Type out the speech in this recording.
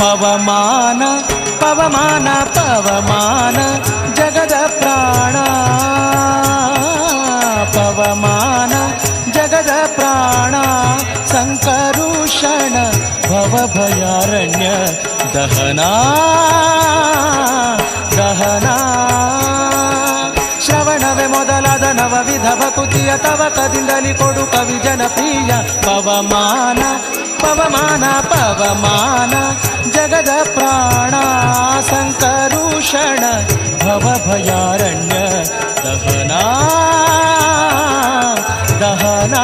పవమాన పవమాన పవమాన జగద ప్రాణ. పవమాన ಭವಭಯಾರಣ್ಯ ದಹನ ದಹನ. ಶ್ರವಣವೇ ಮೊದಲಾದ ನವವಿಧ ಭಕುತಿಯ ತವಕದಿಂದಲಿ ಕೊಡು ಕವಿ ಜನಪ್ರಿಯ ಪವಮಾನ ಪವಮಾನ ಪವಮಾನ. ಜಗದ ಪ್ರಾಣ ಸಂಕರುಷಣ ಭವಭಯಾರಣ್ಯ ದಹನ ದಹನ.